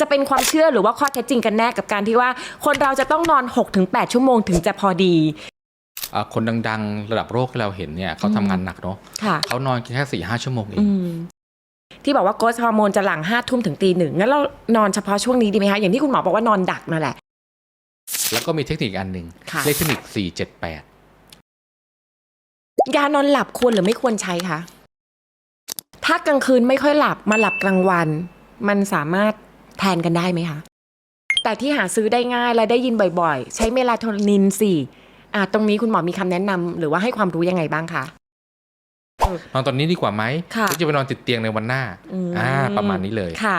จะเป็นความเชื่อหรือว่าข้อเท็จจริงกันแน่กับการที่ว่า คนเราจะต้องนอน 6-8 ชั่วโมงถึงจะพอดี อ่าคนดังๆ ระดับโลกที่เราเห็นเนี่ยเขาทำงานหนักเนาะค่ะ เขานอนแค่สี่ห้าชั่วโมงเอง อืมที่บอกว่าโกสฮอร์โมนจะหลั่งห้าทุ่มถึงตีหนึ่งงั้นเรานอนเฉพาะช่วงนี้ดีไหมคะ อย่างที่คุณหมอบอกว่านอนดักนั่นแหละ แล้วก็มีเทคนิคอันหนึ่งค่ะ เรียกเทคนิคสี่เจ็ดแปดยานอนหลับควรหรือไม่ควรใช้คะถ้ากลางคืนไม่ค่อยหลับมาหลับกลางวัน มันสามารถ แทนกันได้ไหมคะ แต่ที่หาซื้อได้ง่ายและได้ยินบ่อยๆ ใช้เมลาโทนินสี่อะตรงนี้คุณหมอมีคำแนะนำหรือว่าให้ความรู้ยังไงบ้างคะ นอนตอนนี้ดีกว่าไหมค่ะหรือจะไปนอนติดเตียงในวันหน้าอืม อ่าประมาณนี้เลย ค่ะ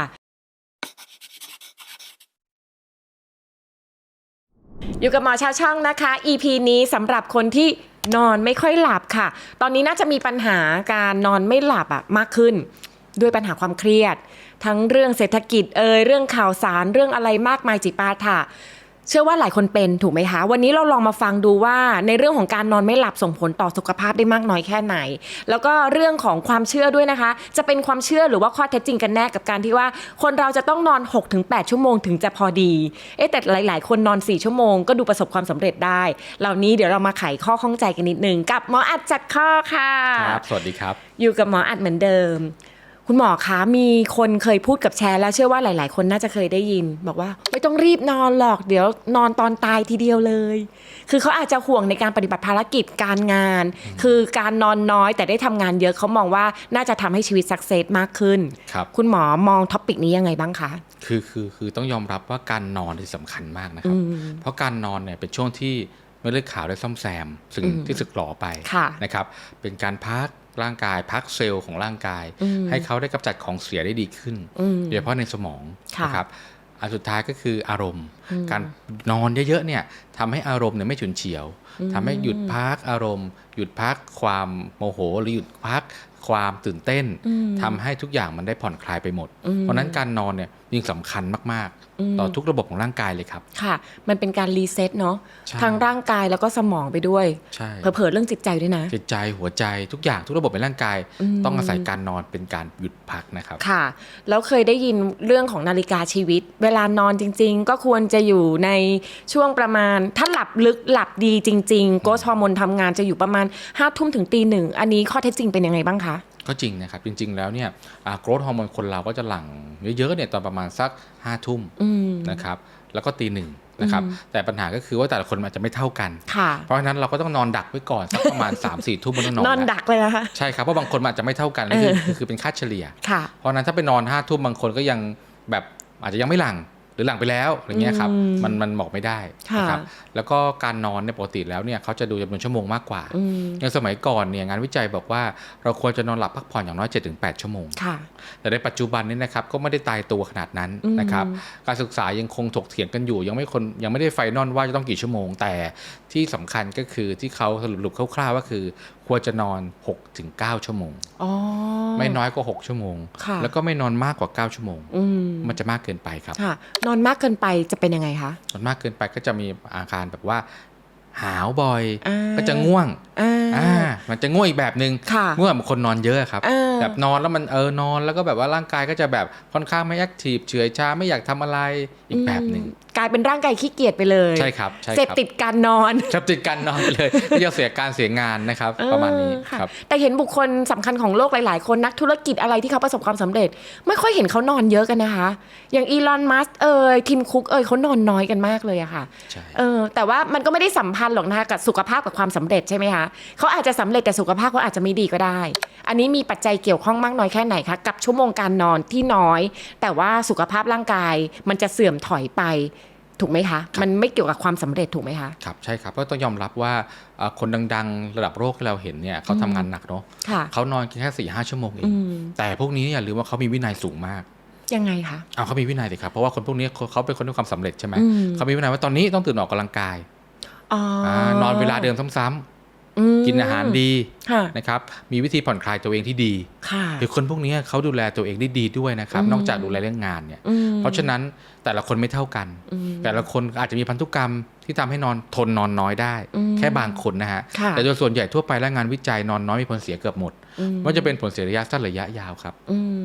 อยู่กับหมอชาวช่องนะคะ EP นี้สำหรับคนที่นอนไม่ค่อยหลับค่ะ ตอนนี้น่าจะมีปัญหาการนอนไม่หลับอะมากขึ้น ด้วยปัญหาความเครียด ทั้งเรื่องเศรษฐกิจเอ่ยเรื่องข่าวสารเรื่องอะไรมากมายจิปาถะเชื่อว่าหลายคนเป็นถูกไหมคะ วันนี้เราลองมาฟังดูว่าในเรื่องของการนอนไม่หลับส่งผลต่อสุขภาพได้มากน้อยแค่ไหน แล้วก็เรื่องของความเชื่อด้วยนะคะ จะเป็นความเชื่อหรือว่าข้อเท็จจริงกันแน่กับการที่ว่าคนเราจะต้องนอน 6-8 ชั่วโมงถึงจะพอดี เอ๊ะแต่หลาย ๆ คนนอน 4 ชั่วโมงก็ดูประสบความสำเร็จได้ เหล่านี้เดี๋ยวเรามาไขข้อข้องใจกันนิดนึงกับหมออัดจัดข้อค่ะครับสวัสดีครับ อยู่กับหมออัดเหมือนเดิม คุณหมอคะมีคนเคยพูดกับแชร์แล้วเชื่อว่าหลาย ๆ คนน่าจะเคยได้ยิน บอกว่าไม่ต้องรีบนอนหรอกเดี๋ยวนอนตอนตายทีเดียวเลย คือเขาอาจจะห่วงในการปฏิบัติภารกิจการงาน คือการนอนน้อยแต่ได้ทำงานเยอะเขามองว่าน่าจะทำให้ชีวิตสักเซสมากขึ้นครับคุณหมอมองท็อปิกนี้ยังไงบ้างคะคือคือคือต้องยอมรับว่าการนอนที่สำคัญมากนะครับเพราะการนอนเนี่ยเป็นช่วงที่เม็ดเลือดขาวได้ซ่อมแซม สิ่งอืมที่สึกหรอไปค่ะนะครับเป็นการพัก ร่างกายพักเซลล์ของร่างกายอืมให้เขาได้กำจัดของเสียได้ดีขึ้นอืมโดยเฉพาะในสมองค่ะนะครับอันสุดท้ายก็คืออารมณ์อืมการนอนเยอะๆเนี่ย ทำให้อารมณ์เนี่ยไม่ฉุนเฉียวอืมทำให้หยุดพักอารมณ์ หยุดพักความโมโห หรือหยุดพักความตื่นเต้นอืมทำให้ทุกอย่างมันได้ผ่อนคลายไปหมดอืมเพราะฉะนั้นการนอนเนี่ยยิ่งสำคัญมากอืมๆต่อทุกระบบของร่างกายเลยครับ ค่ะ มันเป็นการรีเซ็ตเนาะใช่ทั้งร่างกายแล้วก็สมองไปด้วยใช่เผลอๆเรื่องจิตใจด้วยนะจิตใจหัวใจทุกอย่างทุกระบบในร่างกายอืมต้องอาศัยการนอนเป็นการหยุดพักนะครับค่ะ แล้วเคยได้ยินเรื่องของนาฬิกาชีวิต เวลานอนจริง ๆ ก็ควรจะอยู่ในช่วงประมาณถ้าหลับลึกหลับดีจริง ๆ โกสฮอร์โมนทำงานจะอยู่ประมาณ5้าทุ่มถึงตีหนึ่งอันนี้ข้อเท็จจริงเป็นยังไงบ้างคะ ก็จริงนะครับ จริง ๆ แล้วเนี่ยโกรทฮอร์โมนคนเราก็จะหลั่งเยอะๆเนี่ยตอนประมาณสัก5้าทุ่มอืมนะครับแล้วก็ตีหนึ่งนะครับอืมแต่ปัญหาก็คือว่าแต่ละคนมันอาจจะไม่เท่ากันค่ะเพราะฉะนั้นเราก็ต้องนอนดักไว้ก่อนสักประมาณ3 4ทุ่มบนต้องนอนนอนแล้วดักเลยนะคะใช่ครับเพราะบางคนมันอาจจะไม่เท่ากันนี่คือเออคือเป็นค่าเฉลี่ยค่ะเพราะฉะนั้นถ้าไปนอนห้าทุ่มบางคนก็ยังแบบอาจจะยังไม่หลัง หรือหลังไปแล้วอย่างเงี้ยครับอืมมันมันบอกไม่ได้ค่ะนะครับแล้วก็การนอนเนี่ยปกติแล้วเนี่ยเขาจะดูจำนวนชั่วโมงมากกว่าอืมในสมัยก่อนเนี่ยงานวิจัยบอกว่าเราควรจะนอนหลับพักผ่อนอย่างน้อย 7-8 ชั่วโมงค่ะแต่ในปัจจุบันนี้นะครับก็ไม่ได้ตายตัวขนาดนั้นอืมนะครับการศึกษายังคงถกเถียงกันอยู่ ยังไม่คนยังไม่ได้ไฟนอลว่าจะต้องกี่ชั่วโมง แต่ ที่สำคัญก็คือที่เขาสรุปคร่าวๆก็คือ ควรจะนอน 6-9 ชั่วโมงอ๋อไม่น้อยกว่า 6 ชั่วโมงค่ะแล้วก็ไม่นอนมากกว่า 9 ชั่วโมงอืมมันจะมากเกินไปครับค่ะนอนมากเกินไปจะเป็นยังไงคะนอนมากเกินไปก็จะมีอาการแบบว่าหาวบ่อยอ่าก็จะง่วงอ่าอ่ามันจะง่วงอีกแบบหนึ่งค่ะง่วงแบบคนนอนเยอะครับเออแบบนอนแล้วมันเออนอนแล้วก็แบบว่าร่างกายก็จะแบบค่อนข้างไม่แอคทีฟเฉื่อยชาไม่อยากทำอะไรอีกแบบหนึ่งอืม กลายเป็นร่างกายขี้เกียจไปเลยใช่ครับใช่เสพครับติดการนอนครับติดการนอนไปเลยที่จะเสียการเสียงานนะครับ ประมาณนี้เออค่ะครับแต่เห็นบุคคลสำคัญของโลกหลาย ๆ คนนักธุรกิจอะไรที่เขาประสบความสำเร็จ ไม่ค่อยเห็นเขานอนเยอะกันนะคะ อย่างอีลอนมัสเอ่ยทิมคุกเอ่ยเขานอนน้อยกันมากเลยอะค่ะใช่เออแต่ว่ามันก็ไม่ได้สัมพันธ์หรอกนะคะกับสุขภาพกับความสำเร็จใช่ไหมคะเขาอาจจะสำเร็จแต่สุขภาพเขาอาจจะไม่ดีก็ได้ อันนี้มีปัจจัยเกี่ยวข้องมากน้อยแค่ไหนคะกับชั่วโมงการนอนที่น้อย แต่ว่าสุขภาพร่างกายมันจะเสื่อมถอยไปถูกไหมคะ มันไม่เกี่ยวกับความสำเร็จถูกไหมคะ ครับ ใช่ครับ ก็ต้องยอมรับว่าเอ่อคนดังๆ ระดับโลกที่เราเห็นเนี่ยเขาทำงานหนักเนาะค่ะเขานอนแค่สี่ห้าชั่วโมงเออืงมแต่พวกนี้อย่าลืมว่าเขามีวินัยสูงมาก ยังไงคะเอาเขามีวินัยสิครับ เพราะว่าคนพวกนี้เขาเขาเป็นคนที่ความสำเร็จใช่ไหมอืมเขามีวินัยว่าตอนนี้ต้องตื่นออกกำลังกายอ๋ออานอนเวลาเดิมซ้ำมๆ กินอาหารดีค่ะนะครับมีวิธีผ่อนคลายตัวเองที่ดีค่ะคือคนพวกนี้เขาดูแลตัวเองได้ดีด้วยนะครับอืมนอกจากดูแลเรื่องงานเนี่ยอืมเพราะฉะนั้นแต่ละคนไม่เท่ากันอืมแต่ละคนอาจจะมีพันธุกรรมที่ทำให้นอนทนนอนน้อยได้อืมแค่บางคนนะฮะค่ะแต่โดยส่วนใหญ่ทั่วไปแล้วงานวิจัยนอนน้อยมีผลเสียเกือบหมดอืมว่าจะเป็นผลเสียระยะสั้นระยะยาวครับอืม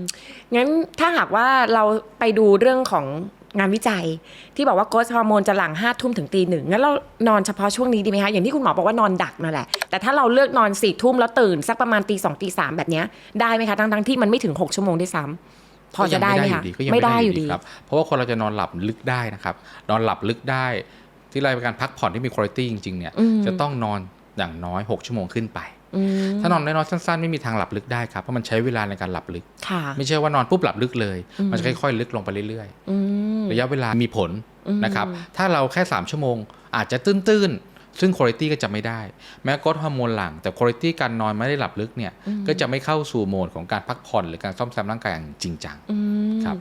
งั้นถ้าหากว่าเราไปดูเรื่องของ งานวิจัย ที่บอกว่าโกรทฮอร์โมนจะหลั่งห้าทุ่มถึงตีหนึ่งงั้นเรานอนเฉพาะช่วงนี้ดีไหมคะ อย่างที่คุณหมอบอกว่านอนดักนั่นแหละ แต่ถ้าเราเลือกนอนสี่ทุ่มแล้วตื่น สักประมาณตีสองตีสามแบบเนี้ยได้ไหมคะทั้งทั้งๆที่มันไม่ถึงหกชั่วโมงด้วยซ้ำพอจะได้ไหมคะก็ยังไม่ได้อยู่ดีครับเพราะว่าคนเราจะนอนหลับลึกได้นะครับนอนหลับลึกได้ที่รายการพักผ่อนที่มีคุณภาพจริงๆเนี่ยอืมจะต้องนอน อย่างน้อย 6 ชั่วโมงขึ้นไปอืมถ้านอนน้อยๆสั้นๆไม่มีทางหลับลึกได้ครับเพราะมันใช้เวลาในการหลับลึกค่ะไม่ใช่ว่านอนปุ๊บหลับลึกเลยอืมมันจะค่อยๆ ลึกลงไปเรื่อยอืมๆระยะเวลามีผลอืมนะครับถ้าเราแค่ 3 ชั่วโมง อาจจะตื้นๆ ซึ่งคุณภาพก็จะไม่ได้ แม้กดฮอร์โมนหลั่งแต่คุณภาพการนอนไม่ได้หลับลึกเนี่ยก็จะไม่เข้าสู่โหมดของการพักผ่อนหรือการซ่อมแซมร่างกายอย่างจริงจังอืมครับ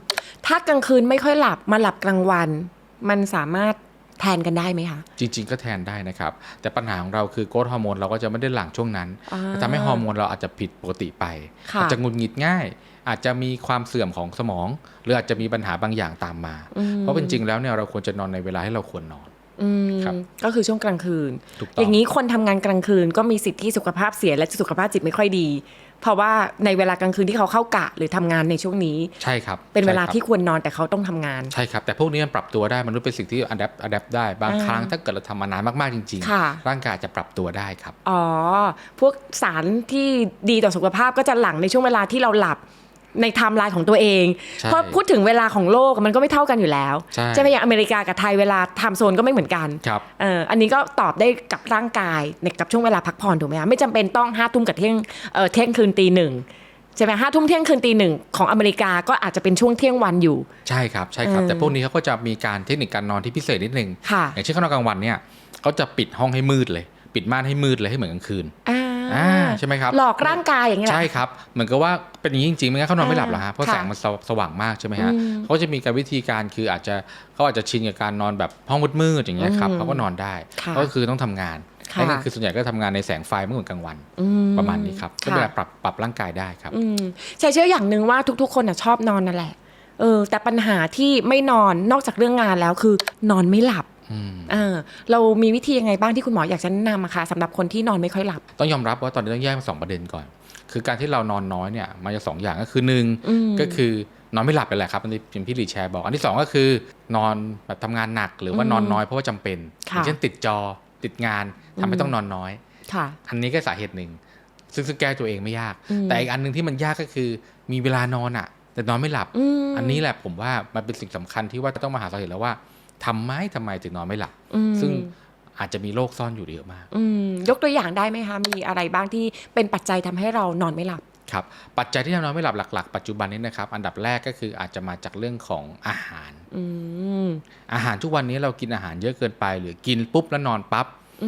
ถ้ากลางคืนไม่ค่อยหลับมาหลับกลางวัน มันสามารถ แทนกันได้ไหมคะ จริง ๆ ก็แทนได้นะครับ แต่ปัญหาของเราคือโกรทฮอร์โมนเราก็จะไม่ได้หลั่งช่วงนั้นอ่าทำให้ฮอร์โมนเราอาจจะผิดปกติไปค่ะอาจจะหงุดหงิดง่าย อาจจะมีความเสื่อมของสมอง หรืออาจจะมีปัญหาบางอย่างตามมาอืมเพราะเป็นจริงแล้วเนี่ยเราควรจะนอนในเวลาที่เราควรนอนอืมครับก็คือช่วงกลางคืนถูกต้อองย่างนี้คนทำงานกลางคืนก็มีสิทธิ์ที่สุขภาพเสียและสุขภาพจิตไม่ค่อยดี เพราะว่าในเวลากลางคืนที่เขาเข้ากะหรือทำงานในช่วงนี้ ใช่ครับ เป็นเวลาใช่ครับที่ควรนอนแต่เขาต้องทำงาน ใช่ครับ แต่พวกนี้มันปรับตัวได้มนุษย์เป็นสิ่งที่อัดแอปอัดแอปได้ บางอ่าครั้งถ้าเกิดเราทำมานานมากๆจริงค่ะร่างกายจะปรับตัวได้ครับ อ๋อ พวกสารที่ดีต่อสุขภาพก็จะหลั่งในช่วงเวลาที่เราหลับ ในไทม์ไลน์ของตัวเองใช่เพราะพูดถึงเวลาของโลกมันก็ไม่เท่ากันอยู่แล้ว ใช่ไหมอย่างอเมริกากับไทยเวลาไทม์โซนก็ไม่เหมือนกันครับเอออันนี้ก็ตอบได้กับร่างกายในกับช่วงเวลาพักผ่อนถูกไหมคะไม่จำเป็นต้องห้าทุ่มกับเที่ยงเออเที่ยงคืนตีหนึ่งใช่ไหมห้าทุ่มเที่ยงคืนตีหนึ่งของอเมริกาก็อาจจะเป็นช่วงเที่ยงวันอยู่ ใช่ครับใช่ครับเออแต่พวกนี้เขาก็จะมีการเทคนิคการนอนที่พิเศษนิดนึงค่ะอย่างเช่นเขานอนกลางวันเนี่ยเขาจะปิดห้องให้มืดเลย ปิดม่านให้มืดเลยให้เหมือนกลางคืนอ่าอ่าใช่ไหมครับหลอกร่างกายอย่างเงี้ยเหรอใช่ครับเหมือนกับว่าเป็นอย่างนี้จริงๆไม่งั้นเขานอนไม่หลับหรอกฮะเพราะค่ะแสงมันสวสว่างมากใช่ไหมฮะอืมเขาจะมีการวิธีการคืออาจจะเขาอาจจะชินกับการนอนแบบห้องมืดๆอย่างเงี้ยครับอืมเขาก็นอนได้ค่ะก็คือต้องทำงานค่ะนั่นก็คือส่วนใหญ่ก็ทำงานในแสงไฟไม่เหมือนกลางวันอืประมาณนี้ครับก็เป็นค่ะการปรับปรับร่างกายได้ครับอืมใช่เชื่ออย่างหนึ่งว่าทุก ๆ คนน่ะชอบนอนนั่นแหละเออแต่ปัญหาที่ไม่นอนนอกจากเรื่องงานแล้วคือนอนไม่หลับอืม เออเรามีวิธียังไงบ้างที่คุณหมออยากจะแนะนำอะคะสำหรับคนที่นอนไม่ค่อยหลับ ต้องยอมรับว่าตอนนี้ต้องแยกเป็นสองประเด็นก่อน คือการที่เรานอนน้อยเนี่ยมันจะสองอย่างก็คือหนึ่งอืมก็คือนอนไม่หลับไปแหละครับอันนี้เป็นพี่ลีแชร์บอก อันที่สองก็คือนอนแบบทำงานหนักหรือว่าอืมนอนน้อยเพราะว่าจำเป็นอค่ะย่างเช่นติดจอติดงานทำให้อืมต้องนอนน้อยค่ะอันนี้ก็สาเหตุหนึ่งซึ่งซึ่งแก้ตัวเองไม่ยากอืมแต่อีกอันหนึ่งที่มันยากก็คือ มีเวลานอนอะ แต่นอนไม่หลับอืมอันนี้แหละผมว่ามันเป็นสิ่งสำคัญที่ว่าต้องมาหาสาเหตุแล้วว่า ทำไมทำไมถึงนอนไม่หลับอืมซึ่งอาจจะมีโรคซ่อนอยู่เยอะมากอืมยกตัวอย่างได้ไหมคะ มีอะไรบ้างที่เป็นปัจจัยทำให้เรานอนไม่หลับครับปัจจัยที่ทำให้นอนไม่หลับหลัก ๆ ปัจจุบันนี้นะครับ อันดับแรกก็คืออาจจะมาจากเรื่องของอาหารอืมอาหารทุกวันนี้เรากินอาหารเยอะเกินไป หรือกินปุ๊บแล้วนอนปั๊บ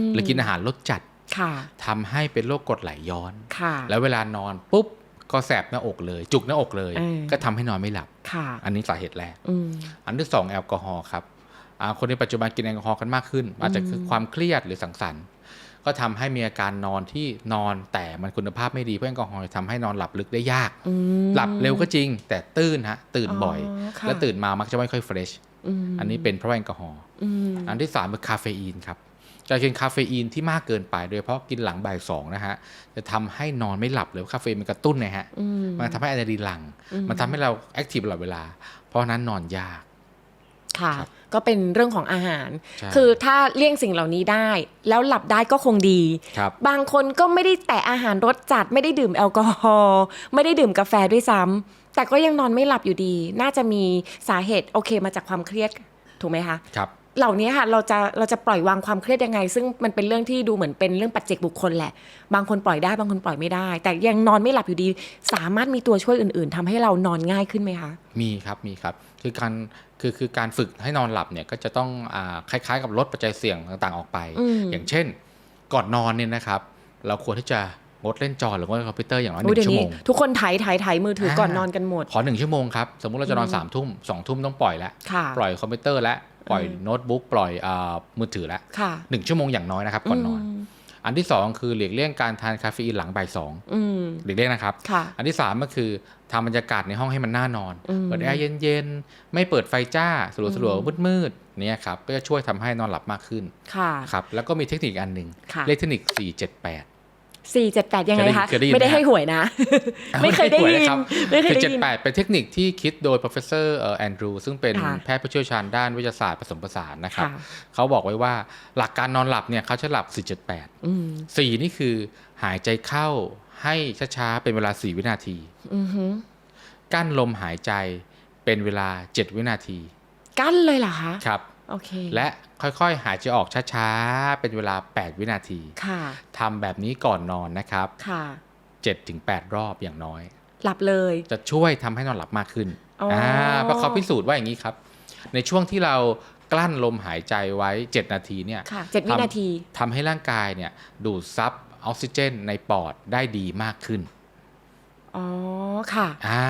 มหรือกินอาหารรสจัดค่ะทำให้เป็นโรคกรดไหลย้อนค่ะแล้วเวลานอนปุ๊บก็แสบหน้าอกเลย จุกหน้าอกเลยเออก็ทำให้นอนไม่หลับค่ะอันนี้สาเหตุแรกอืมอันที่สองแอลกอฮอล์ครับอ่า คนในปัจจุบันกินแอลกอฮอล์กันมากขึ้น อาจจะคือความเครียดหรือสังสรรค์ ก็ทำให้มีอาการนอนที่นอนแต่มันคุณภาพไม่ดีเพราะแอลกอฮอล์ทำให้นอนหลับลึกได้ยากอืมหลับเร็วก็จริง แต่ตื่นฮะตื่นบ่อยค่ะและตื่นมามักจะไม่ค่อยเฟรชมอันนี้เป็นเพราะแอลกอฮอล์อืมอันที่สามคือคาเฟอีนครับการกินคาเฟอีนที่มากเกินไป โดยเฉพาะกินหลังบ่ายสองนะฮะ จะทำให้นอนไม่หลับเลยคาเฟอีนมันกระตุ้นนะฮะอืมมันทำให้อะดรีนาลีนหลังอืมมันทำให้เราแอคทีฟตลอดเวลา เพราะฉะนั้นนอนยาก ค่ะครับก็เป็นเรื่องของอาหาร ใช่คือถ้าเลี่ยงสิ่งเหล่านี้ได้ แล้วหลับได้ก็คงดี ครับ บางคนก็ไม่ได้แตะอาหารรสจัด ไม่ได้ดื่มแอลกอฮอล์ไม่ได้ดื่มกาแฟด้วยซ้ำแต่ก็ยังนอนไม่หลับอยู่ดี น่าจะมีสาเหตุโอเคมาจากความเครียดถูกไหมคะ ครับ เหล่านี้ค่ะเราจะเราจะปล่อยวางความเครียดยังไง ซึ่งมันเป็นเรื่องที่ดูเหมือนเป็นเรื่องปัจเจกบุคคลแหละ บางคนปล่อยได้บางคนปล่อยไม่ได้ แต่ยังนอนไม่หลับอยู่ดี สามารถมีตัวช่วยอื่น ๆทำให้เรานอนง่ายขึ้นไหมคะ มีครับมีครับ คือการคือคือการฝึกให้นอนหลับเนี่ยก็จะต้องอาคล้ายๆ กับลดปัจจัยเสี่ยงต่างๆออกไปอืมอย่างเช่น ก่อนนอนเนี่ยนะครับ เราควรที่จะงดเล่นจอหรือว่าคอมพิวเตอร์อย่างน้อยหอุ๊ยนึ่เดี๋ยวงชั่วนี้โมงทุกคนไถไถไถมือถือก่อนอ่านนอนกันหมด ขอหนึ่งชั่วโมงครับ สมมุติเราจะนอนอืมสามทุ่มสองทุ่มต้องปล่อยแล้วค่ะปล่อยคอมพิวเตอร์แล้วปล่อยอืมโน้ตบุ๊กปล่อยอามือถือแล้วค่ะหนึ่งชั่วโมงอย่างน้อยนะครับก่อนนอนม อันที่สองคือหลีกเลี่ยงการทานคาเฟอีนหลังบ่ายสองอืมหลีกเลี่ยงนะครับค่ะอันที่สามก็คือทำบรรยากาศในห้องให้มันน่านอนอืมเปิดแอร์เย็นๆ ไม่เปิดไฟจ้าสลัวสลัวๆมืดๆเนี่ยครับ ก็จะช่วยทำให้นอนหลับมากขึ้นค่ะครับ แล้วก็มีเทคนิคอันหนึ่งค่ะเรียกเทคนิค 478 สี่เจ็ดแปดยังไงคะเคยได้ยินไม่ได้ไหมฮะให้หวยนะ ไม่เคยได้ยินครับไม่เคยคือได้ยิน78 เป็นเทคนิคที่คิดโดย professor เอ่อแอนดรูซึ่งเป็นค่ะแพทย์ผู้เชี่ยวชาญด้านวิทยาศาสตร์ผสมผสานนะครับค่ะเขาบอกไว้ว่าหลักการนอนหลับเนี่ยเขาใช้หลัก478อืม4นี่คือหายใจเข้าให้ช้าๆ เป็นเวลา 4 วินาทีอือหือกั้นลมหายใจเป็นเวลา 7 วินาที กั้นเลยเหรอคะครับโอเค และค่อยๆ หายใจออกช้าๆ เป็นเวลา 8 วินาทีค่ะทำแบบนี้ก่อนนอนนะครับค่ะ7-8รอบอย่างน้อย หลับเลย จะช่วยทำให้นอนหลับมากขึ้นอ๋ออ่เพราะเขาพิสูจน์ว่าอย่างนี้ครับ ในช่วงที่เรากลั้นลมหายใจไว้ 7 นาทีเนี่ยค่ะเจ็ดวินาทีทำให้ร่างกายเนี่ยดูดซับออกซิเจนในปอดได้ดีมากขึ้น อ๋อ ค่ะ อ่า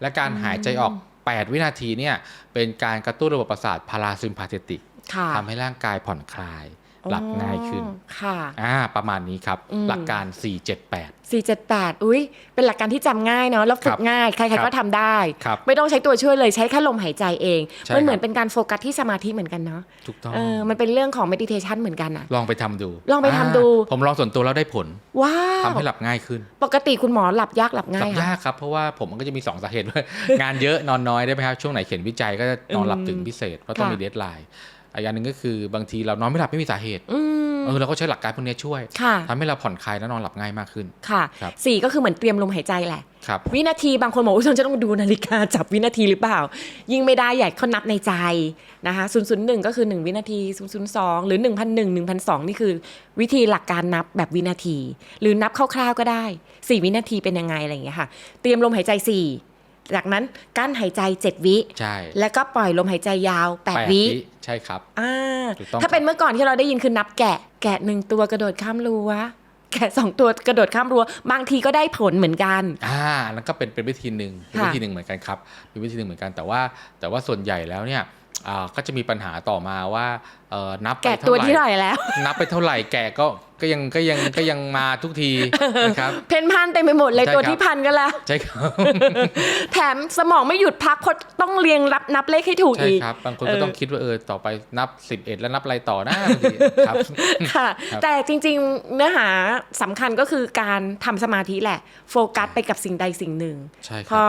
และการหายใจออก 8 วินาทีเนี่ยเป็นการกระตุ้นระบบประสาทพาราซิมพาเทติกค่ะทำให้ร่างกายผ่อนคลาย หลับง่ายขึ้นอ๋อค่ะอ่าประมาณนี้ครับอืมหลักการ 478สี่เจ็ดแปดอุ้ยเป็นหลักการที่จำง่ายเนาะแล้วฝึครักบง่ายใครครัๆบก็ทำได้ครับไม่ต้องใช้ตัวช่วยเลยใช้แค่ลมหายใจเองใช่มันเหมือครันบเป็นการโฟกัสที่สมาธิเหมือนกันเนาะถูกต้องเออมันเป็นเรื่องของ meditation เหมือนกันอะลองไปทำดู ลองไปทำดูอ่าผมลองส่วนตัวแล้วได้ผลว้าทำวให้หลับง่ายขึ้น ปกติคุณหมอหลับยากหลับหง่าลัยบค่ะยากครับเพราะว่าผมมันก็จะมี 2 สาเหตุด้วยงานเยอะนอนน้อยได้ไหมครับช่วงไหนเขียนวิจัยก็จะนอนหลับอืมถึงพิเศษเพราะต้องค่ะมีเดทไลน์ อีกอย่างหนึ่งก็คือบางทีเรานอนไม่หลับไม่มีสาเหตุอืมเออเราก็ใช้หลักการพวกนี้ช่วยค่ะทำให้เราผ่อนคลายและนอนหลับง่ายมากขึ้นค่ะครับสี่ก็คือเหมือนเตรียมลมหายใจแหละครับวินาทีบางคนบอกว่าฉันจะต้องดูนาฬิกาจับวินาทีหรือเปล่า ยิ่งไม่ได้ใหญ่เขานับในใจนะคะ001ก็คือ 1 วินาที002หรือ 1,001 1,002นี่คือ วิธีหลักการนับแบบวินาที หรือนับคร่าวๆก็ได้ 4 วินาทีเป็นยังไงอะไรอย่างเงี้ยค่ะ เตรียมลมหายใจ 4 จากนั้นกั้นหายใจ 7 วิ ใช่ แล้วก็ปล่อยลมหายใจยาวแปด8วิ ใช่ครับอ่าถูกต้องถ้าเป็นครับเมื่อก่อนที่เราได้ยินคือนับแกะ แกะหนึ่งตัวกระโดดข้ามรั้วแกะสองตัวกระโดดข้ามรั้วบางทีก็ได้ผลเหมือนกัน อ่าแล้วก็เป็นเป็นวิธีหนึ่งเป็นค่ะวิธีหนึ่งเหมือนกันครับเป็นวิธีหนึ่งเหมือนกันแต่ว่า แต่ว่าส่วนใหญ่แล้วเนี่ยอ่าก็จะมีปัญหาต่อมาว่าเอ่อนับไปแกะเท่าตัวไหร่ที่เท่าไหร่แล้วนับไปเท่าไหร่แกะก็ ก็ยังก็ยังก็ยังมาทุกทีนะครับเพนพันเต็มไปหมดเลยใช่ตัวครับที่พันกันแล้วใช่ครับแถมสมองไม่หยุดพักเพราะต้องเรียงรับนับเลขให้ถูกใช่อีกครับบางคนเอก็อต้องคิดว่าเออต่อไปนับ 11 แล้วนับอะไรต่อนะบางทีครับค่ะครับแต่จริง ๆเนื้อหาสำคัญก็คือการทำสมาธิแหละ โฟกัสไปกับสิ่งใดสิ่งหนึ่งใช่คพรัอบ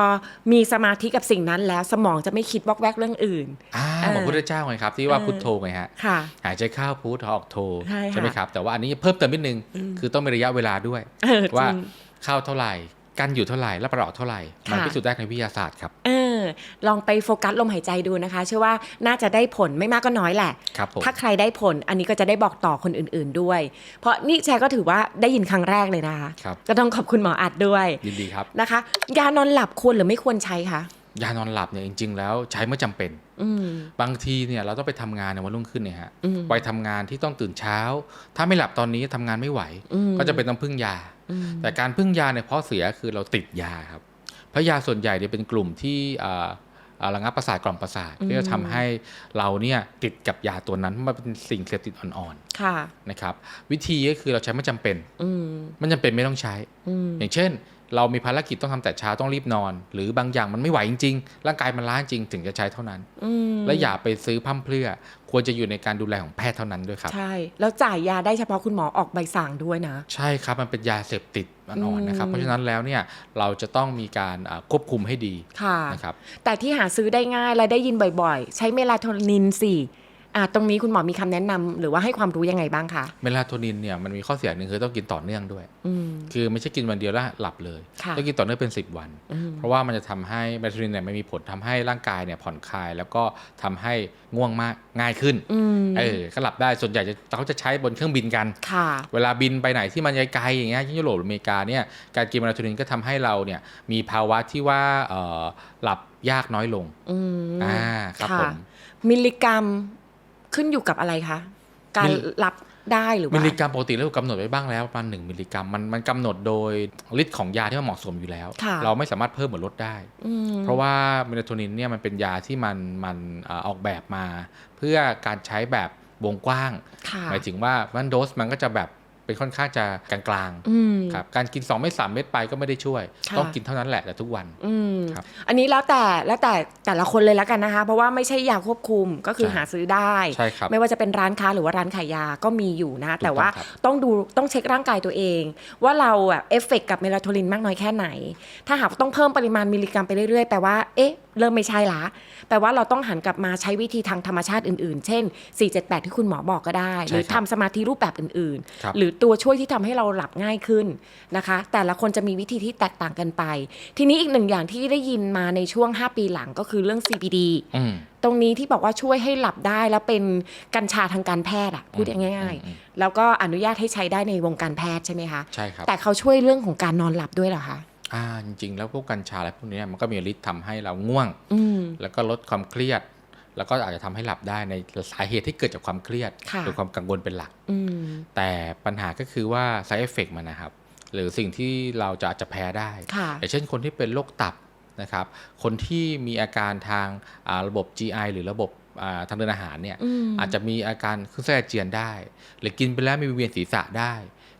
มีสมาธิกับสิ่งนั้นแล้วสมองจะไม่คิดวอกแวกเรื่องอื่นอ่าเออบอกพุทธเจ้าไงครับที่ว่าเออพุทโธไงฮะค่ะหายใจเข้าพุทออกโทใช่ค่ะไหมครับแต่ว่าอันนี้เพิ่มเติมนิดนึง คือต้องมีระยะเวลาด้วยเออว่าจริงเข้าเท่าไหร่กันอยู่เท่าไหร่แล้วประหลอดเท่าไหร่มันค่ะพิสูจน์ได้ในวิทยาศาสตร์ครับเออลองไปโฟกัสลมหายใจดูนะคะ เชื่อว่าน่าจะได้ผลไม่มากก็น้อยแหละครับผมถ้าใครได้ผลอันนี้ก็จะได้บอกต่อคนอื่นๆด้วย เพราะนี่แชร์ก็ถือว่าได้ยินครั้งแรกเลยนะคะครับก็ต้องขอบคุณหมออัดด้วยยินดีครับนะคะ ยานอนหลับควรหรือไม่ควรใช้คะ ยานอนหลับเนี่ยจริง ๆ แล้วใช้เมื่อจำเป็นอืมบางทีเนี่ยเราต้องไปทำงานในวันรุ่งขึ้นเนี่ยฮะอืมไปทำงานที่ต้องตื่นเช้า ถ้าไม่หลับตอนนี้ทำงานไม่ไหวอืมก็จะเป็นต้องพึ่งยาอืมแต่การพึ่งยาเนี่ยเพราะเสียคือเราติดยาครับเพราะยาส่วนใหญ่เนี่ยเป็นกลุ่มที่อ่าอ่าระงับประสาทกล่อมประสาทอืมก็จะทำให้เราเนี่ยติดกับยาตัวนั้นมันเป็นสิ่งเสพติดอ่อนค่ะๆนะครับ วิธีก็คือเราใช้ไม่จำเป็นอืมมันจำเป็นไม่ต้องใช้อืมอย่างเช่น เรามีภารกิจต้องทำแต่เช้าต้องรีบนอน หรือบางอย่างมันไม่ไหวจริงๆร่างกายมันล้าจริงถึงจะใช้เท่านั้นอืมและอย่าไปซื้อพั่มเพรื่อ ควรจะอยู่ในการดูแลของแพทย์เท่านั้นด้วยครับ ใช่ แล้วจ่ายยาได้เฉพาะคุณหมอออกใบสั่งด้วยนะ ใช่ครับ มันเป็นยาเสพติดอ่อนๆนะครับอืมเพราะฉะนั้นแล้วเนี่ยเราจะต้องมีการอ่าควบคุมให้ดีค่ะนะครับแต่ที่หาซื้อได้ง่ายและได้ยินบ่อย ๆ ใช้เมลาโทนินสิ อะตรงนี้คุณหมอมีคำแนะนำหรือว่าให้ความรู้ยังไงบ้างคะเมลาโทนินเนี่ยมันมีข้อเสียหนึ่งคือต้องกินต่อเนื่องด้วยอืมคือไม่ใช่กินวันเดียวแล้วหลับเลยค่ะต้องกินต่อเนื่องเป็น 10 วันอืมเพราะว่ามันจะทำให้เมลาโทนินเนี่ยมันมีผลทำให้ร่างกายเนี่ยผ่อนคลาย แล้วก็ทำให้ง่วงมากง่ายขึ้นอืมเออก็หลับได้ส่วนใหญ่จะเขาจะใช้บนเครื่องบินกันค่ะเวลาบินไปไหนที่มันไกลๆอย่างเงี้ยที่ยุโรปหรืออเมริกาเนี่ยการกินเมลาโทนินก็ทำให้เราเนี่ยมีภาวะที่ว่าเอ่อหลับยากน้อยลงอืมอ่าครับค่ะผมมิลลิกรัม ขึ้นอยู่กับอะไรคะ การมิลรับได้หรือมิว่าลลิกรัมปกติแล้วถูกกำหนดไว้บ้างแล้วประมาณหนึ่งมิลลิกรัมมันมันกำหนดโดยฤทธิ์ของยาที่มันเหมาะสมอยู่แล้วค่ะเราไม่สามารถเพิ่มหรือลดได้อืมเพราะว่าเมลาโทนินเนี่ยมันเป็นยาที่มันมันเอ่อออกแบบมา เพื่อการใช้แบบวงกว้างค่ะหมายถึงว่ามันโดสมันก็จะแบบ เป็นค่อนข้างจะกลางอืมๆครับการกิน 2 เม็ด3เม็ดไปก็ไม่ได้ช่วยค่ะต้องกินเท่านั้นแหละแต่ทุกวันอืมครับอันนี้แล้วแต่แล้วแต่แต่ละคนเลยแล้วกันนะคะ เพราะว่าไม่ใช่ยาควบคุมก็คือใช่หาซื้อได้ใช่ครับไม่ว่าจะเป็นร้านค้าหรือว่าร้านขายยาก็มีอยู่นะถูกต้องแต่ว่าครับต้องดูต้องเช็คร่างกายตัวเอง ว่าเราอะเอฟเฟกกับเมลาโทนินมากน้อยแค่ไหน ถ้าหากว่าต้องเพิ่มปริมาณมิลลิกรัมไปเรื่อยๆแปลว่าเอ๊ะ เริ่มไม่ใช่ละแปลว่าเราต้องหันกลับมาใช้วิธีทางธรรมชาติอื่นๆ เช่น 478 ที่คุณหมอบอกก็ได้ หรือใช่ครับทำสมาธิรูปแบบอื่นครับๆหรือตัวช่วยที่ทำให้เราหลับง่ายขึ้นนะคะ แต่ละคนจะมีวิธีที่แตกต่างกันไป ทีนี้อีกหนึ่งอย่างที่ได้ยินมาในช่วง 5 ปีหลังก็คือเรื่อง CBD อืมตรงนี้ที่บอกว่าช่วยให้หลับได้แล้วเป็นกัญชาทางการแพทย์อะพูดง่ายอืมๆแล้วก็อนุญาตให้ใช้ได้ในวงการแพทย์ใช่ไหมคะใช่ครับแต่เขาช่วยเรื่องของการนอนหลับด้วยเหรอคะ อ่าจริงๆ แล้วพวกกัญชาอะไรพวกเนี้ยมันก็มีฤทธิ์ทำให้เราง่วงอืมแล้วก็ลดความเครียด แล้วก็อาจจะทำให้หลับได้ในสาเหตุที่เกิดจากความเครียดค่ะหรือความกังวลเป็นหลักอืมแต่ปัญหาก็คือว่า side effect มันนะครับ หรือสิ่งที่เราจะอาจจะแพ้ได้ค่ะอย่างเช่นคนที่เป็นโรคตับนะครับ คนที่มีอาการทางอ่าระบบ GI หรือระบบอ่าทางเดินอาหารเนี่ยอืมอาจจะมีอาการขึ้นไส้อาเจียนได้ หรือกินไปแล้วมีวิงเวียนศีรษะได้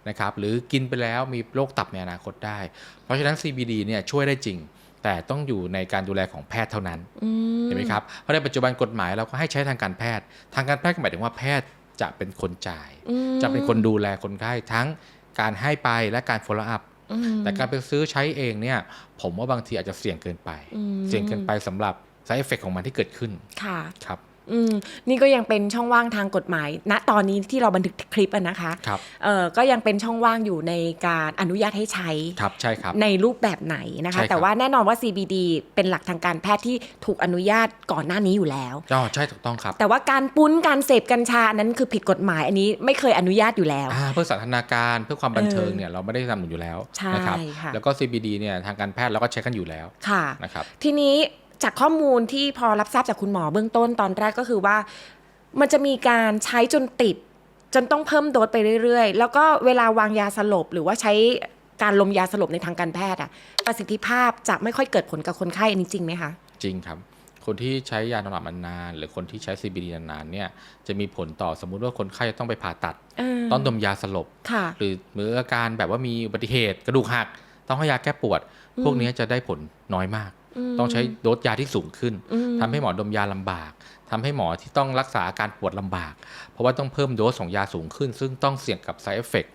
นะครับหรือกินไปแล้วมีโรคตับในอนาคตได้ เพราะฉะนั้น CBD เนี่ยช่วยได้จริง แต่ต้องอยู่ในการดูแลของแพทย์เท่านั้นอืมเห็นไหมครับเพราะในปัจจุบันกฎหมายเราก็ให้ใช้ทางการแพทย์ ทางการแพทย์ก็หมายถึงว่าแพทย์จะเป็นคนจ่ายอืมจะเป็นคนดูแลคนไข้ทั้งการให้ไปและการ follow up อืมแต่การไปซื้อใช้เองเนี่ยผมว่าบางทีอาจจะเสี่ยงเกินไปอืมเสี่ยงเกินไปสำหรับ side effect ของมันที่เกิดขึ้นค่ะครับ อืมนี่ก็ยังเป็นช่องว่างทางกฎหมาย ณตอนนี้ที่เราบันทึกคลิปอะนะคะครับเออก็ยังเป็นช่องว่างอยู่ในการอนุญาตให้ใช้ ครับใช่ครับ ในรูปแบบไหนนะคะ ใช่ครับ แต่ว่าแน่นอนว่า CBD เป็นหลักทางการแพทย์ที่ถูกอนุญาตก่อนหน้านี้อยู่แล้ว อ๋อใช่ถูกต้องครับแต่ว่าการปุ้นการเสพกัญชาอันนั้นคือผิดกฎหมายอันนี้ไม่เคยอนุญาตอยู่แล้ว อ่าเพื่อสันทนาการเพื่อความบันเทิงเออเนี่ยเราไม่ได้ทำอยู่แล้วใช่นะครับค่ะ แล้วก็ CBD เนี่ยทางการแพทย์เราก็ใช้กันอยู่แล้วค่ะ นะครับ ทีนี้ จากข้อมูลที่พอรับทราบจากคุณหมอเบื้องต้นตอนแรกก็คือว่า มันจะมีการใช้จนติด จนต้องเพิ่มโดสไปเรื่อยๆ แล้วก็เวลาวางยาสลบหรือว่าใช้การลมยาสลบในทางการแพทย์อะประสิทธิภาพจะไม่ค่อยเกิดผลกับคนไข้อันนี้จริงไหมคะจริงครับ คนที่ใช้ยานอนหลับนานๆหรือคนที่ใช้ CBD นานๆเนี่ยจะมีผลต่อสมมุติว่าคนไข้ต้องไปผ่าตัดเออต้องดมยาสลบ ค่ะหรือหรืออาการแบบว่ามีอุบัติเหตุกระดูกหัก ต้องให้ยาแก้ปวด พวกนี้จะได้ผลน้อยมาก ต้องใช้โดสยาที่สูงขึ้นอืมทำให้หมอดมยาลำบากทำให้หมอที่ต้องรักษาอาการปวดลำบาก เพราะว่าต้องเพิ่มโดสของยาสูงขึ้น ซึ่งต้องเสี่ยงกับ side effect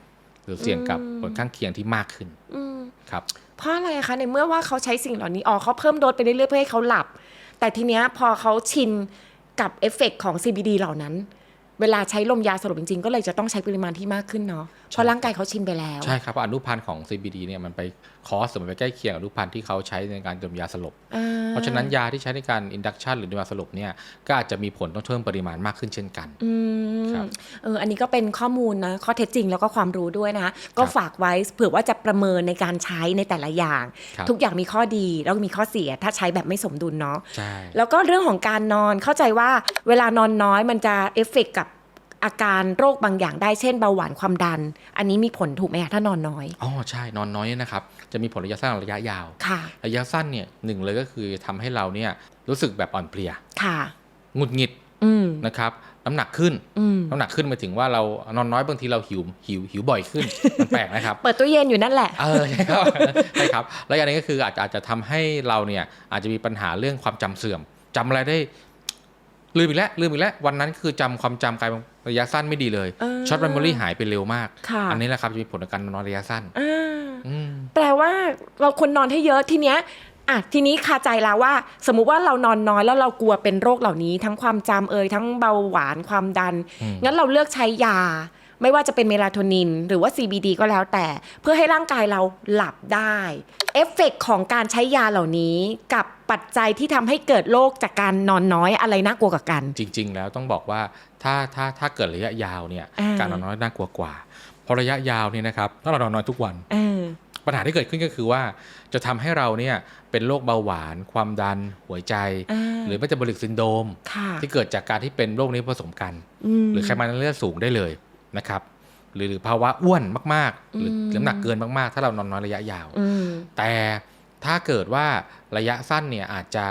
หรือเสี่ยงกับผลข้างเคียงที่มากขึ้นอืมครับเพราะอะไรคะในเมื่อว่าเขาใช้สิ่งเหล่านี้อ๋อเขาเพิ่มโดสไปเรื่อยๆเพื่อให้เขาหลับ แต่ทีเนี้ยพอเขาชินกับเอฟเฟกต์ของ CBD เหล่านั้น เวลาใช้ลมยาสลบจริงๆ ก็เลยจะต้องใช้ปริมาณที่มากขึ้นเนาะเพราะร่างกายเขาชินไปแล้ว ใช่ครับเพราะอนุพันธ์ของ CBD เนี่ยมันไปคอสหรือมันไปใกล้เคียงกับอนุพันธ์ที่เขาใช้ในการดมยาสลบอ่เพราะฉะนั้นยาที่ใช้ในการอินดักชันหรือดมยาสลบเนี่ยก็อาจจะมีผลต้องเพิ่มปริมาณมากขึ้นเช่นกันอืมครับเอออันนี้ก็เป็นข้อมูลนะข้อเท็จจริงแล้วก็ความรู้ด้วยนะคะก็ฝากไว้เผื่อว่าจะประเมินในการใช้ในแต่ละอย่างครับทุกอย่างมีข้อดีแล้วก็มีข้อเสียถ้าใช้แบบไม่สมดุลเนาะใช่แล้วก็เรื่องของการนอนเข้าใจว่าเวลานอนน้อยมันจะเอฟเฟกต์กับ อาการโรคบางอย่างได้เช่นเบาหวานความดัน อันนี้มีผลถูกไหมคะถ้านอนน้อยอ๋อใช่นอนน้อยเนี่ยนะครับ จะมีผลระยะสั้นกับระยะยาว ค่ะ ระยะสั้นเนี่ยหนึ่งเลยก็คือทำให้เราเนี่ยรู้สึกแบบอ่อนเพลียค่ะ หงุดหงิดอืมนะครับน้ำหนักขึ้น อืมน้ำหนักขึ้นหมายถึงว่าเรานอนน้อยบางทีเราหิวหิวหิวบ่อยขึ้น มันแปลกนะครับ เปิดตู้เย็นอยู่นั่นแหละ เออใช่ครับ ใช่ครับ แล้วอย่างนี้ก็คืออาจจะอาจจะทำให้เราเนี่ยอาจจะมีปัญหาเรื่องความจำเสื่อมจำอะไรได้ ลืมอีกแล้วลืมอีกแล้ววันนั้นคือจำความจำกลายเป็นระยะสั้นไม่ดีเลยเออช็อตเมมโมรีหายไปเร็วมากค่ะอันนี้แหละครับจะมีผลต่อการนอนระยะสั้นอ่าอืมแปลว่าเราควรนอนให้เยอะทีเนี้ยอะทีนี้คาใจแล้วว่า สมมุติว่าเรานอนน้อยแล้วเรากลัวเป็นโรคเหล่านี้ ทั้งความจำเอ่ยทั้งเบาหวานความดันอืมงั้นเราเลือกใช้ยา ไม่ว่าจะเป็นเมลาโทนิน หรือว่า CBD ก็แล้วแต่ เพื่อให้ร่างกายเราหลับได้ เอฟเฟกต์ของการใช้ยาเหล่านี้กับปัจจัยที่ทำให้เกิดโรคจากการนอนน้อยอะไรน่ากลัวกว่ากัน จริง ๆ แล้วต้องบอกว่าถ้าถ้าถ้าเกิดระยะยาวเนี่ยอ่าการนอนน้อยน่ากลัวกว่าเพราะระยะยาวเนี่ยนะครับถ้าเรานอนน้อยทุกวันเออปัญหาที่เกิดขึ้นก็คือว่าจะทำให้เราเนี่ยเป็นโรคเบาหวาน ความดัน หัวใจอ่าหรือเมตาบอลิกซินโดมค่ะที่เกิดจากการที่เป็นโรคนี้ผสมกันมหรือไขมันในเลือดสูงได้เลย นะครับหรือหรือภาวะอ้วนมาก ๆ หรือมน้ำหนักเกินมาก ๆ ถ้าเรานอนน้อยระยะยาวอืมแต่ถ้าเกิดว่าระยะสั้นเนี่ยอาจจะ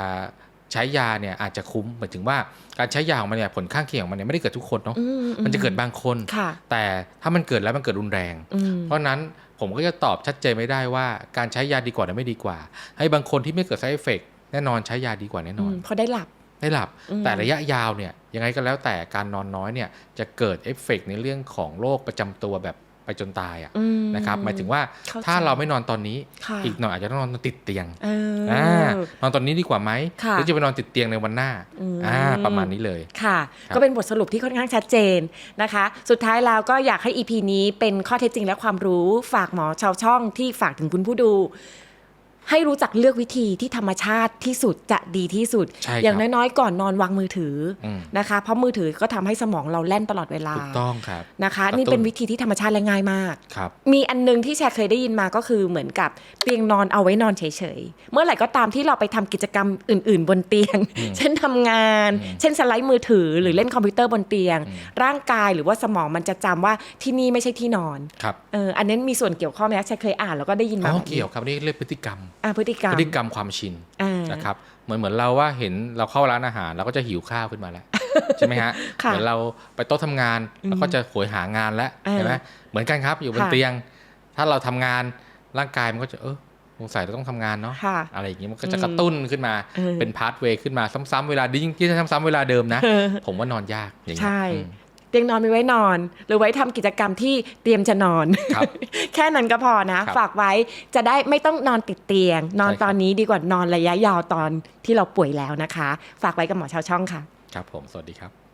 ใช้ยาเนี่ยอาจจะคุ้มหมายถึงว่าการใช้ยาของมันเนี่ยผลข้างเคียงของมันเนี่ยไม่ได้เกิดทุกคนเนาะอืมันจะเกิดบางคนค่ะแต่ถ้ามันเกิดแล้วมันเกิดรุนแรงอืมเพราะฉะนั้นผมก็จะตอบชัดเจนไม่ได้ว่าการใช้ยาดีกว่าหรือไม่ดีกว่า ให้บางคนที่ไม่เกิด side effect แน่นอนใช้ยาดีกว่าแน่นอน เพราะได้หลับ ได้หลับอืมแต่ระยะยาวเนี่ยยังไงก็แล้วแต่การนอนน้อยเนี่ยจะเกิดเอฟเฟกต์ในเรื่องของโรคประจำตัวแบบไปจนตายอะอืมนะครับหมายถึงว่าเข้าใจถ้าเราไม่นอนตอนนี้ค่ะอีกหน่อยอาจจะต้องนอนติดเตียงเออออ่านอนตอนนี้ดีกว่าไหมค่ะหรือจะไปนอนติดเตียงในวันหน้าอืมอ่าประมาณนี้เลยค่ะครับก็เป็นบทสรุปที่ค่อนข้างชัดเจนนะคะ สุดท้ายแล้วก็อยากให้ EP นี้เป็นข้อเท็จจริงและความรู้ฝากหมอชาวช่องที่ฝากถึงคุณผู้ดู ให้รู้จักเลือกวิธีที่ธรรมชาติที่สุดจะดีที่สุด ใช่ครับอย่างน้อยๆ ก่อนนอนวางมือถืออม นะคะ เพราะมือถือก็ทำให้สมองเราแล่นตลอดเวลาถูกต้องครับ นะคะ กระตุ้น นี่เป็นวิธีที่ธรรมชาติและง่ายมาก ครับ มีอันนึงที่แชร์เคยได้ยินมาก็คือเหมือนกับเตียงนอนเอาไว้นอนเฉยๆ เมื่อไหร่ก็ตามที่เราไปทำกิจกรรมอื่น ๆ บนเตียง เช่นทำงานอืมเช่นสไลด์มือถือหรือเล่นคอมพิวเตอร์บนเตียงอืมร่างกายหรือว่าสมองมันจะจำว่าที่นี่ไม่ใช่ที่นอนครับเอออันนั้นมีส่วนเกี่ยวข้องไหมคะแชร์เคยอ่านแล้วก็ได้ยินอ๋มาอแบบนี้ เกี่ยวครับนี่เรียกพฤติกรรมอ่าพฤติกรรมพฤติกรรมความชินอ่านะครับเหมือนเหมือนเราว่าเห็นเราเข้าร้านอาหารเราก็จะหิวข้าวขึ้นมาแล้วใช่ไหมฮะค่ะเหมือนเราไปโต๊ะทำงานเราก็จะโหยหางานแล้วอ่าใช่ไหมเหมือนกันครับอยู่บนค่ะเตียง ถ้าเราทำงานร่างกายมันก็จะเออสงสัยเราต้องทำงานเนาะค่ะอะไรอย่างนี้มันก็จะกระตุ้นขึ้นมาเออเป็นพาร์ทเวย์ขึ้นมาซ้ำๆเวลาดิ้งที่ซ้ำๆเวลาเดิมนะ ผมว่านอนยากอย่างนี้ยใช่อืม เตียงนอนมีไว้นอน หรือไว้ทำกิจกรรมที่เตรียมจะนอนครับแค่นั้นก็พอนะครับฝากไว้จะได้ไม่ต้องนอนติดเตียง นอนใช่ครับตอนนี้ดีกว่านอนระยะยาวตอนที่เราป่วยแล้วนะคะ ฝากไว้กับหมอชาวช่องค่ะ ครับผม สวัสดีครับ